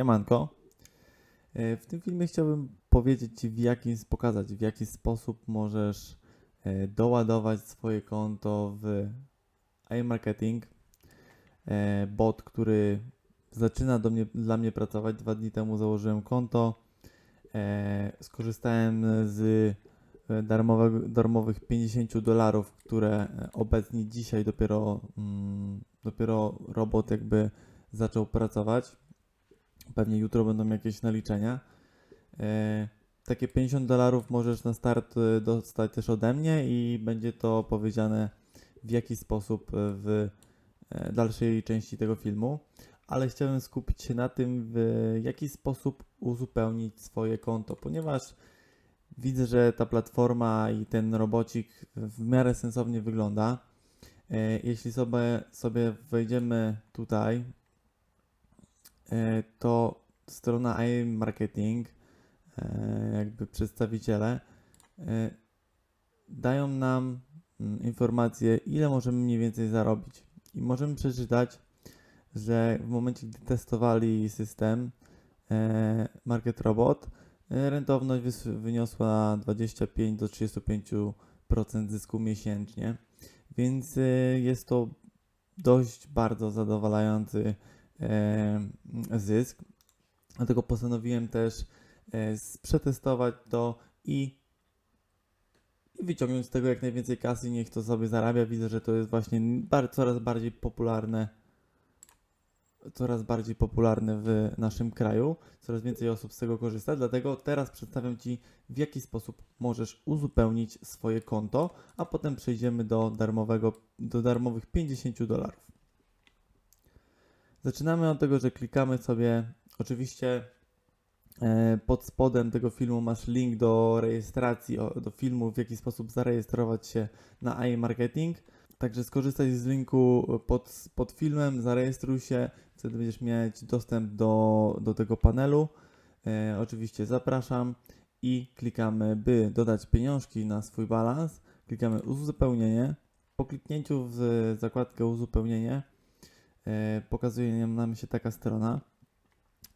Siemanko. E, W tym filmie chciałbym powiedzieć Ci, w jaki, pokazać, w jaki sposób możesz e, doładować swoje konto w iMarketing. E, Bot, który zaczyna do mnie, dla mnie pracować. Dwa dni temu założyłem konto. Skorzystałem z darmowych 50 dolarów, które obecnie dzisiaj dopiero, mm, dopiero robot jakby zaczął pracować. Pewnie jutro będą jakieś naliczenia. E, takie 50 dolarów możesz na start e, dostać też ode mnie i będzie to powiedziane w jaki sposób e, w dalszej części tego filmu. Ale chciałem skupić się na tym, w jaki sposób uzupełnić swoje konto, ponieważ widzę, że ta platforma i ten robocik w miarę sensownie wygląda. Jeśli sobie, sobie wejdziemy tutaj, to strona iMarketing, e, jakby przedstawiciele, e, dają nam mm, informacje, ile możemy mniej więcej zarobić. I możemy przeczytać, że w momencie, gdy testowali system e, Market Robot, e, rentowność wyniosła 25 do 35% zysku miesięcznie, więc e, jest to dość bardzo zadowalający e, zysk. Dlatego postanowiłem też e, przetestować to i, wyciągnąć z tego jak najwięcej kasy, niech to sobie zarabia. Widzę, że to jest właśnie coraz bardziej popularne coraz bardziej popularne w naszym kraju, coraz więcej osób z tego korzysta, dlatego teraz przedstawiam Ci w jaki sposób możesz uzupełnić swoje konto, a potem przejdziemy do darmowego, do darmowych 50 dolarów. Zaczynamy od tego, że klikamy sobie, oczywiście e, pod spodem tego filmu masz link do rejestracji, do filmu, w jaki sposób zarejestrować się na iMarketing. Także skorzystaj z linku pod, pod filmem, zarejestruj się, wtedy będziesz mieć dostęp do, do tego panelu. E, oczywiście zapraszam i klikamy, by dodać pieniążki na swój balans. Klikamy uzupełnienie. Po kliknięciu w zakładkę uzupełnienie pokazuje nam się taka strona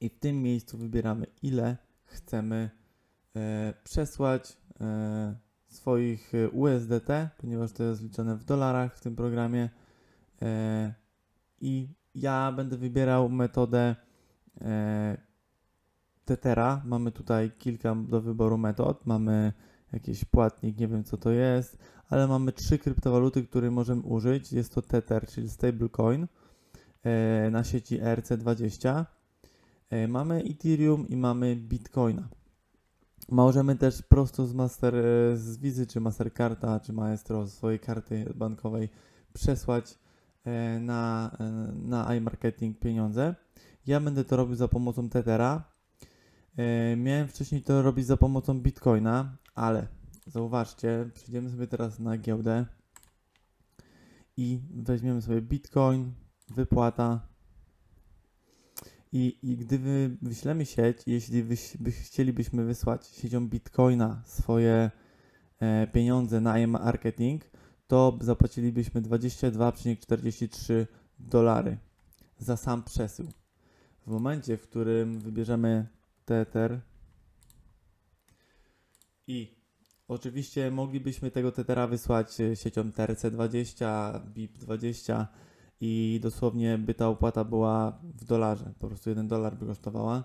i w tym miejscu wybieramy ile chcemy e, przesłać e, swoich e, USDT, ponieważ to jest liczone w dolarach w tym programie e, i ja będę wybierał metodę e, Tetera. Mamy tutaj kilka do wyboru metod. Mamy jakiś płatnik, nie wiem co to jest, ale mamy trzy kryptowaluty, które możemy użyć. Jest to Tether, czyli stablecoin e, na sieci ERC20. E, mamy Ethereum i mamy Bitcoina. Możemy też prosto z, master, e, z Wizy, czy Mastercarda, czy Maestro, swojej karty bankowej przesłać e, na, e, na iMarketing pieniądze. Ja będę to robił za pomocą Tethera. E, Miałem wcześniej to robić za pomocą Bitcoina, ale zauważcie, przejdziemy sobie teraz na giełdę i weźmiemy sobie Bitcoin, wypłata. I, I gdy wy, wyślemy sieć, jeśli wyś, by, chcielibyśmy wysłać siecią Bitcoina swoje e, pieniądze na e-marketing, to zapłacilibyśmy 22,43 dolary za sam przesył. W momencie, w którym wybierzemy Tether i oczywiście moglibyśmy tego Tethera wysłać e, siecią TRC20, BIP20 i dosłownie by ta opłata była w dolarze, po prostu 1 dolar by kosztowała.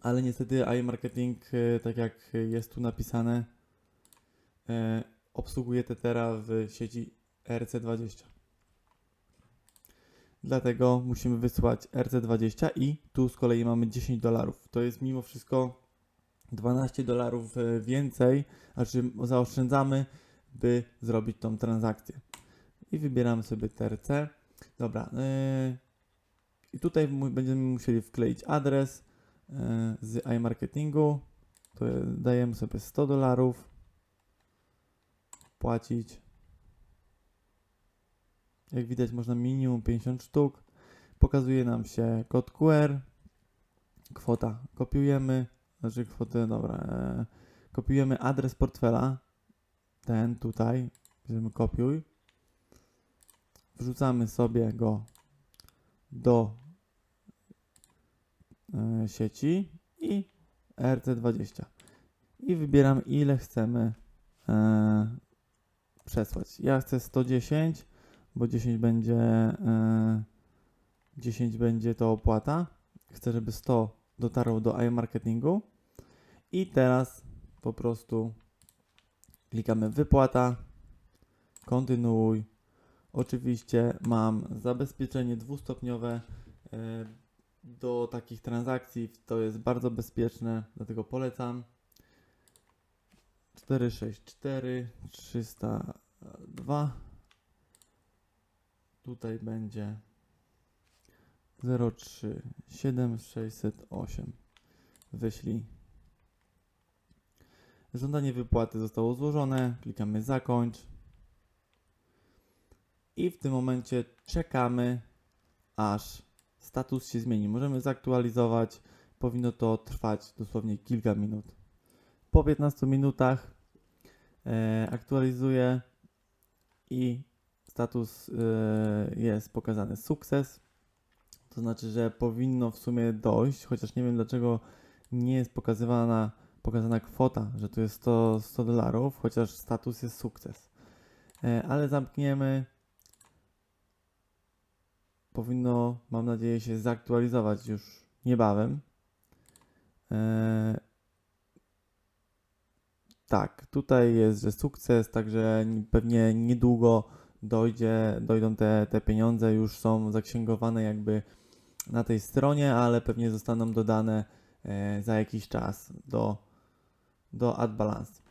Ale niestety iMarketing, e, tak jak jest tu napisane, e, obsługuje Tethera w sieci RC20. Dlatego musimy wysłać RC20 i tu z kolei mamy 10 dolarów. To jest mimo wszystko 12 dolarów e, więcej, znaczy zaoszczędzamy, by zrobić tą transakcję. I wybieramy sobie TRC. Dobra. Yy, I tutaj będziemy musieli wkleić adres yy, z iMarketingu. To dajemy sobie 100 dolarów. Płacić. Jak widać można minimum 50 sztuk. Pokazuje nam się kod QR. Kwota kopiujemy. Znaczy kwotę, dobra. Yy, kopiujemy adres portfela. Ten tutaj. Bierzemy kopiuj wrzucamy sobie go do e, sieci i RC20. I wybieram ile chcemy e, przesłać. Ja chcę 110, bo 10 będzie e, 10 będzie to opłata. Chcę, żeby 100 dotarło do iMarketingu. I teraz po prostu klikamy wypłata, kontynuuj. Oczywiście mam zabezpieczenie dwustopniowe e, do takich transakcji. To jest bardzo bezpieczne, dlatego polecam. 464 302 tutaj będzie 03 7608 wyślij. Żądanie wypłaty zostało złożone. Klikamy zakończ i w tym momencie czekamy aż status się zmieni możemy zaktualizować powinno to trwać dosłownie kilka minut po 15 minutach e, aktualizuję i status e, jest pokazany sukces. To znaczy, że powinno w sumie dojść, chociaż nie wiem dlaczego nie jest pokazywana, pokazana kwota, że tu jest 100, 100 dolarów, chociaż status jest sukces. E, ale zamkniemy. Powinno, mam nadzieję, się zaktualizować już niebawem. E, tak, tutaj jest, że sukces, także pewnie niedługo dojdzie, dojdą te, te pieniądze, już są zaksięgowane jakby na tej stronie, ale pewnie zostaną dodane e, za jakiś czas do, do AdBalance.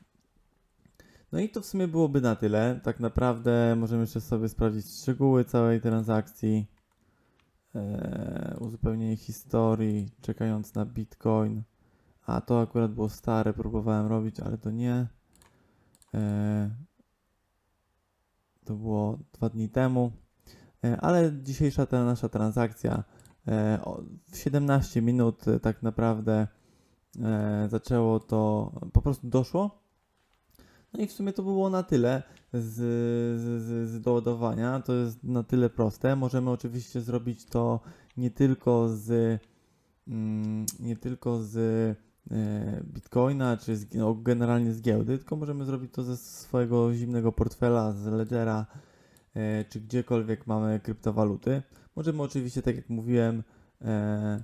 No i to w sumie byłoby na tyle. Tak naprawdę możemy jeszcze sobie sprawdzić szczegóły całej transakcji, e, uzupełnienie historii, czekając na Bitcoin. A to akurat było stare, próbowałem robić, ale to nie. E, to było dwa dni temu. E, ale dzisiejsza ta nasza transakcja e, o- w 17 minut tak naprawdę e, zaczęło to, po prostu doszło. No i w sumie to było na tyle z, z, z, doładowania. To jest na tyle proste. Możemy oczywiście zrobić to nie tylko z mm, nie tylko z e, Bitcoina, czy z, no, generalnie z giełdy, tylko możemy zrobić to ze swojego zimnego portfela, z Ledgera, e, czy gdziekolwiek mamy kryptowaluty. Możemy oczywiście, tak jak mówiłem, e,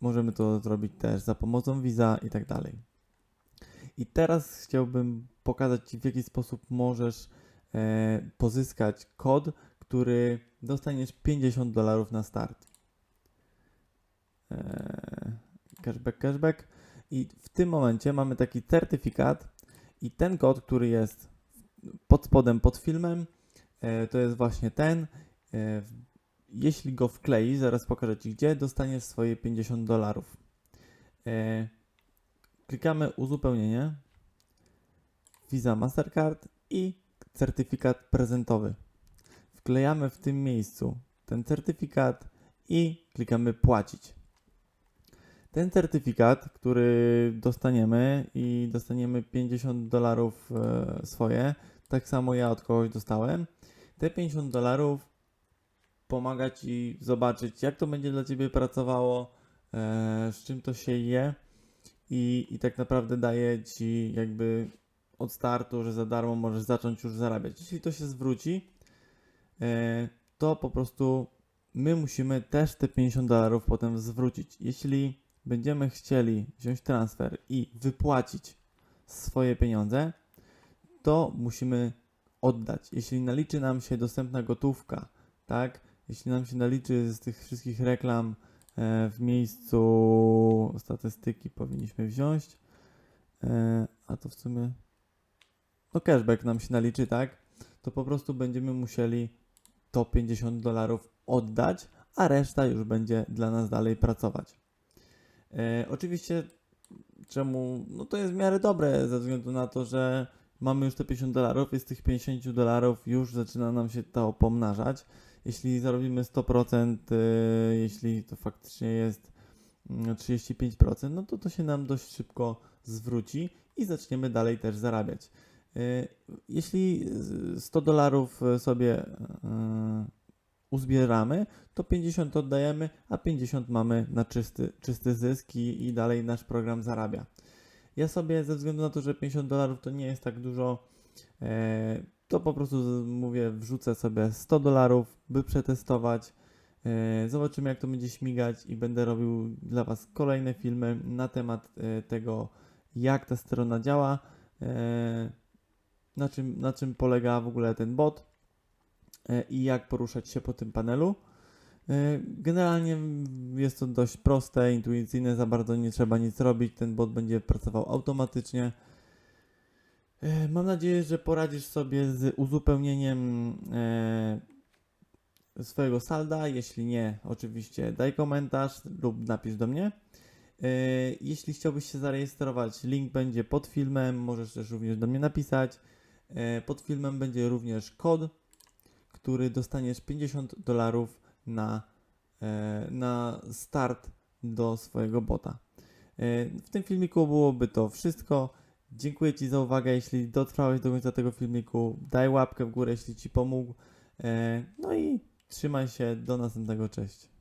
możemy to zrobić też za pomocą Visa i tak dalej. I teraz chciałbym pokazać Ci, w jaki sposób możesz e, pozyskać kod, który dostaniesz 50 dolarów na start. E, cashback, cashback. I w tym momencie mamy taki certyfikat i ten kod, który jest pod spodem pod filmem, e, to jest właśnie ten. E, jeśli go wklei, zaraz pokażę Ci gdzie, dostaniesz swoje 50 dolarów. E, klikamy uzupełnienie, Visa Mastercard i certyfikat prezentowy. Wklejamy w tym miejscu ten certyfikat i klikamy płacić. Ten certyfikat, który dostaniemy i dostaniemy 50 dolarów e, swoje, tak samo ja od kogoś dostałem. Te 50 dolarów pomaga Ci zobaczyć, jak to będzie dla Ciebie pracowało, e, z czym to się je i, i tak naprawdę daje Ci jakby od startu, że za darmo możesz zacząć już zarabiać. Jeśli to się zwróci, e, to po prostu my musimy też te 50 dolarów potem zwrócić. Jeśli będziemy chcieli wziąć transfer i wypłacić swoje pieniądze, to musimy oddać. Jeśli naliczy nam się dostępna gotówka, tak? Jeśli nam się naliczy z tych wszystkich reklam w miejscu statystyki powinniśmy wziąć, e, a to w sumie no cashback nam się naliczy, tak? To po prostu będziemy musieli to 50 dolarów oddać, a reszta już będzie dla nas dalej pracować. E, oczywiście, czemu? No to jest w miarę dobre, ze względu na to, że mamy już te 50 dolarów i z tych 50 dolarów już zaczyna nam się to pomnażać. Jeśli zarobimy 100%, e, jeśli to faktycznie jest mm, 35%, no to to się nam dość szybko zwróci i zaczniemy dalej też zarabiać. E, Jeśli z- 100 dolarów sobie e, uzbieramy, to 50 oddajemy, a 50 mamy na czysty, czysty zysk i, i dalej nasz program zarabia. Ja sobie ze względu na to, że 50 dolarów to nie jest tak dużo, e, to po prostu mówię, wrzucę sobie 100 dolarów, by przetestować. E, zobaczymy, jak to będzie śmigać i będę robił dla Was kolejne filmy na temat e, tego, jak ta strona działa, e, na czym, na czym polega w ogóle ten bot i jak poruszać się po tym panelu. Generalnie jest to dość proste, intuicyjne, za bardzo nie trzeba nic robić, ten bot będzie pracował automatycznie. E, Mam nadzieję, że poradzisz sobie z uzupełnieniem e, swojego salda. Jeśli nie, oczywiście daj komentarz lub napisz do mnie. E, Jeśli chciałbyś się zarejestrować, link będzie pod filmem, możesz też również do mnie napisać. Pod filmem będzie również kod, który dostaniesz 50 dolarów na, na start do swojego bota. W tym filmiku byłoby to wszystko. Dziękuję Ci za uwagę. Jeśli dotrwałeś do końca tego filmiku, daj łapkę w górę, jeśli Ci pomógł. E, No i trzymaj się. Do następnego. Cześć.